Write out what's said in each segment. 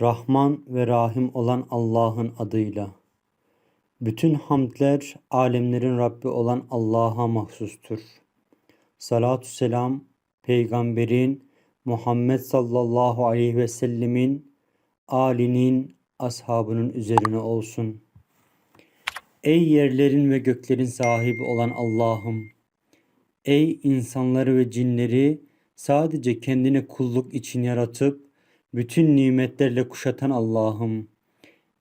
Rahman ve Rahim olan Allah'ın adıyla. Bütün hamdler alemlerin Rabbi olan Allah'a mahsustur. Salatü selam peygamberin Muhammed sallallahu aleyhi ve sellemin alinin ashabının üzerine olsun. Ey yerlerin ve göklerin sahibi olan Allah'ım! Ey insanları ve cinleri sadece kendine kulluk için yaratıp bütün nimetlerle kuşatan Allah'ım.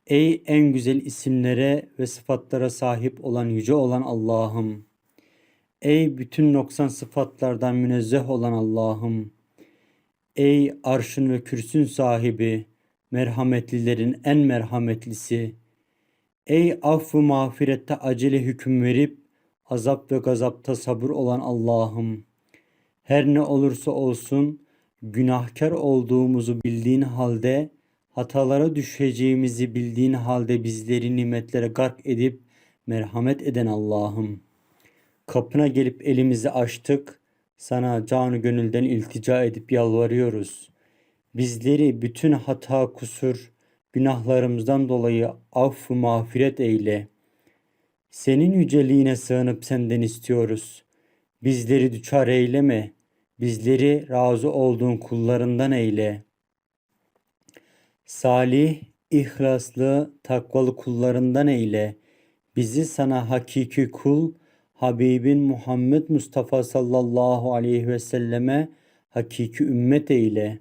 Ey en güzel isimlere ve sıfatlara sahip olan yüce olan Allah'ım. Ey bütün noksan sıfatlardan münezzeh olan Allah'ım. Ey arşın ve kürsün sahibi, merhametlilerin en merhametlisi. Ey affı mağfirette acele hüküm verip azap ve gazapta sabır olan Allah'ım. Her ne olursa olsun günahkar olduğumuzu bildiğin halde, hatalara düşeceğimizi bildiğin halde bizleri nimetlere gark edip merhamet eden Allah'ım. Kapına gelip elimizi açtık, sana canı gönülden iltica edip yalvarıyoruz. Bizleri bütün hata kusur, günahlarımızdan dolayı affı mağfiret eyle. Senin yüceliğine sığınıp senden istiyoruz. Bizleri düçar eyleme.'' Bizleri razı olduğun kullarından eyle. Salih, ihlaslı, takvalı kullarından eyle. Bizi sana hakiki kul, Habibin Muhammed Mustafa sallallahu aleyhi ve selleme hakiki ümmet eyle.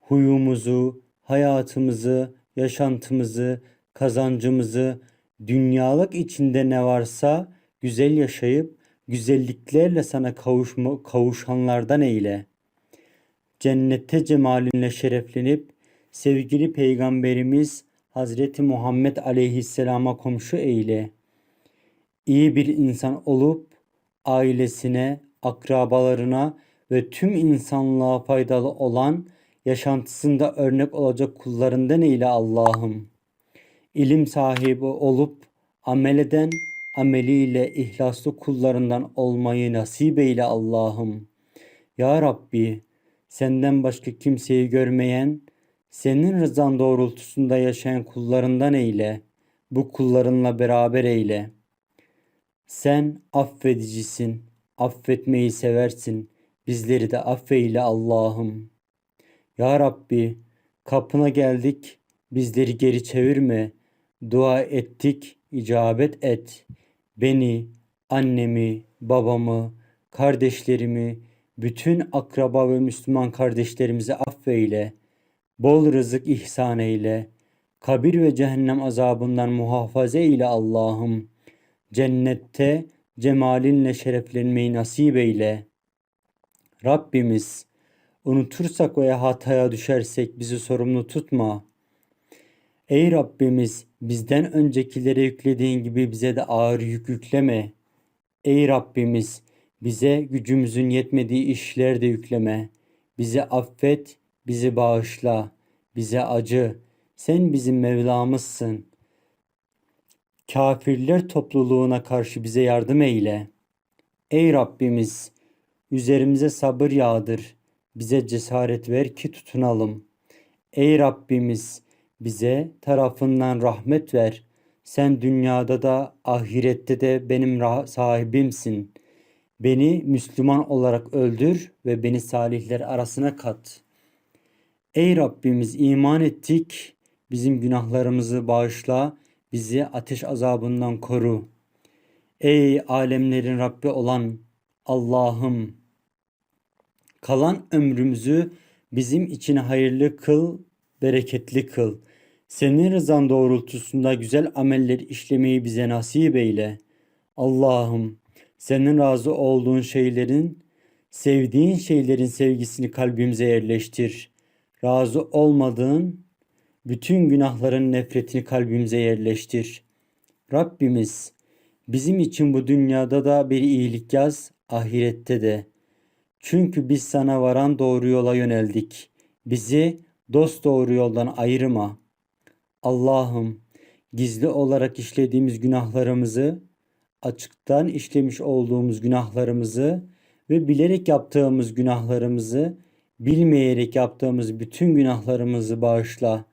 Huyumuzu, hayatımızı, yaşantımızı, kazancımızı, dünyalık içinde ne varsa güzel yaşayıp güzelliklerle sana kavuşma, kavuşanlardan eyle. Cennette cemalinle şereflenip sevgili peygamberimiz Hazreti Muhammed aleyhisselama komşu eyle. İyi bir insan olup ailesine, akrabalarına ve tüm insanlığa faydalı olan yaşantısında örnek olacak kullarından eyle Allah'ım. İlim sahibi olup amel eden ameliyle ihlaslı kullarından olmayı nasip eyle Allah'ım. Ya Rabbi senden başka kimseyi görmeyen, senin rızan doğrultusunda yaşayan kullarından eyle. Bu kullarınla beraber eyle. Sen affedicisin, affetmeyi seversin. Bizleri de affeyle Allah'ım. Ya Rabbi kapına geldik, bizleri geri çevirme. Dua ettik, icabet et. Beni, annemi, babamı, kardeşlerimi, bütün akraba ve Müslüman kardeşlerimizi affeyle. Bol rızık ihsan eyle. Kabir ve cehennem azabından muhafaza eyle Allah'ım. Cennette cemalinle şereflenmeyi nasip eyle. Rabbimiz unutursak veya hataya düşersek bizi sorumlu tutma. Ey Rabbimiz bizden öncekilere yüklediğin gibi bize de ağır yük yükleme. Ey Rabbimiz bize gücümüzün yetmediği işler de yükleme. Bizi affet, bizi bağışla, bize acı. Sen bizim Mevlamızsın. Kafirler topluluğuna karşı bize yardım eyle. Ey Rabbimiz üzerimize sabır yağdır. Bize cesaret ver ki tutunalım. Ey Rabbimiz bize tarafından rahmet ver. Sen dünyada da ahirette de benim sahibimsin. Beni Müslüman olarak öldür ve beni salihler arasına kat. Ey Rabbimiz iman ettik. Bizim günahlarımızı bağışla. Bizi ateş azabından koru. Ey alemlerin Rabbi olan Allah'ım kalan ömrümüzü bizim için hayırlı kıl, bereketli kıl. Senin rızan doğrultusunda güzel ameller işlemeyi bize nasip eyle. Allah'ım senin razı olduğun şeylerin, sevdiğin şeylerin sevgisini kalbimize yerleştir. Razı olmadığın bütün günahların nefretini kalbimize yerleştir. Rabbimiz bizim için bu dünyada da bir iyilik yaz, ahirette de. Çünkü biz sana varan doğru yola yöneldik. Bizi dost doğru yoldan ayırma.'' Allah'ım gizli olarak işlediğimiz günahlarımızı, açıktan işlemiş olduğumuz günahlarımızı ve bilerek yaptığımız günahlarımızı, bilmeyerek yaptığımız bütün günahlarımızı bağışla.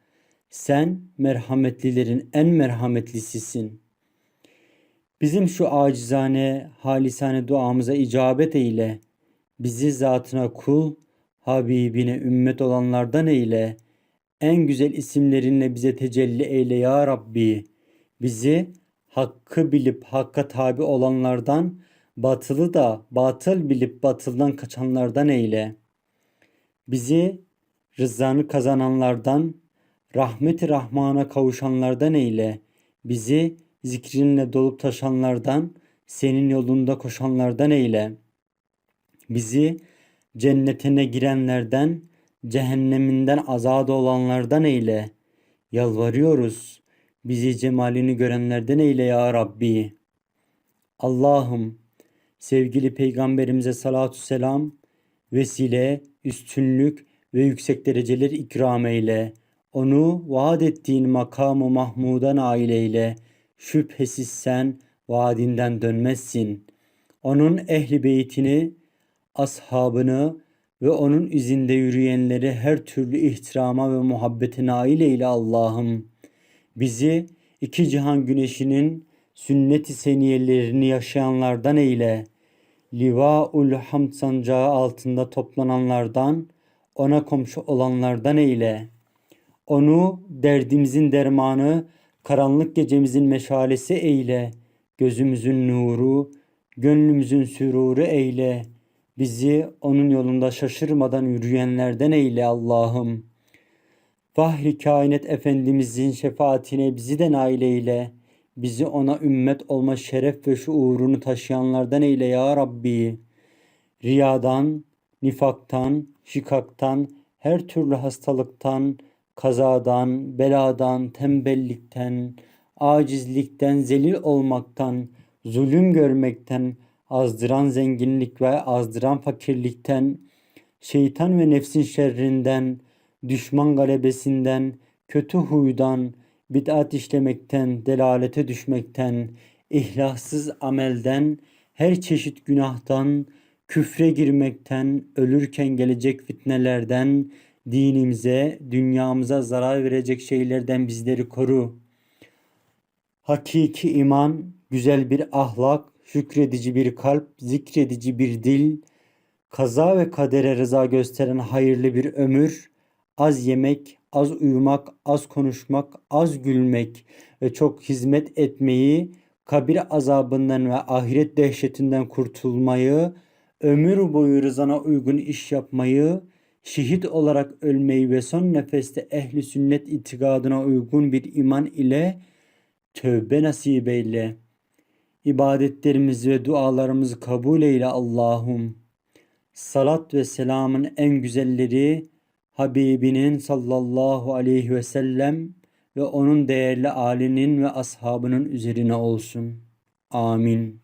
Sen merhametlilerin en merhametlisisin. Bizim şu acizane, halisane duamıza icabet eyle. Bizi zatına kul, Habibine ümmet olanlardan eyle. En güzel isimlerinle bize tecelli eyle ya Rabbi. Bizi hakkı bilip hakka tabi olanlardan, batılı da batıl bilip batıldan kaçanlardan eyle. Bizi rızanı kazananlardan, rahmeti rahmana kavuşanlardan eyle. Bizi zikrinle dolup taşanlardan, senin yolunda koşanlardan eyle. Bizi cennetine girenlerden, cehenneminden azad olanlardan eyle. Yalvarıyoruz. Bizi cemalini görenlerden eyle ya Rabbi. Allah'ım sevgili peygamberimize salatu selam, vesile, üstünlük ve yüksek dereceler ikram eyle. Onu vaat ettiğin makamı Mahmud'a nail eyle. Şüphesiz sen vaadinden dönmezsin. Onun ehli beytini, ashabını ve onun izinde yürüyenleri her türlü ihtirama ve muhabbete nail eyle Allah'ım. Bizi iki cihan güneşinin sünnet-i seniyelerini yaşayanlardan eyle. Livaul hamd sancağı altında toplananlardan, ona komşu olanlardan eyle. Onu derdimizin dermanı, karanlık gecemizin meşalesi eyle. Gözümüzün nuru, gönlümüzün süruru eyle. Bizi onun yolunda şaşırmadan yürüyenlerden eyle Allah'ım. Fahri kainat efendimizin şefaatine bizi de nail eyle. Bizi ona ümmet olma şeref ve şuurunu taşıyanlardan eyle ya Rabbi. Riyadan, nifaktan, şikaktan, her türlü hastalıktan, kazadan, beladan, tembellikten, acizlikten, zelil olmaktan, zulüm görmekten, azdıran zenginlik ve azdıran fakirlikten, şeytan ve nefsin şerrinden, düşman galebesinden, kötü huydan, bid'at işlemekten, delalete düşmekten, ihlassız amelden, her çeşit günahtan, küfre girmekten, ölürken gelecek fitnelerden, dinimize, dünyamıza zarar verecek şeylerden bizleri koru. Hakiki iman, güzel bir ahlak, şükredici bir kalp, zikredici bir dil, kaza ve kadere rıza gösteren hayırlı bir ömür, az yemek, az uyumak, az konuşmak, az gülmek ve çok hizmet etmeyi, kabir azabından ve ahiret dehşetinden kurtulmayı, ömür boyu rızana uygun iş yapmayı, şehit olarak ölmeyi ve son nefeste ehli sünnet itikadına uygun bir iman ile tövbe nasip eyle. İbadetlerimizi ve dualarımızı kabul eyle Allah'ım. Salat ve selamın en güzelleri Habibinin sallallahu aleyhi ve sellem ve onun değerli alinin ve ashabının üzerine olsun. Amin.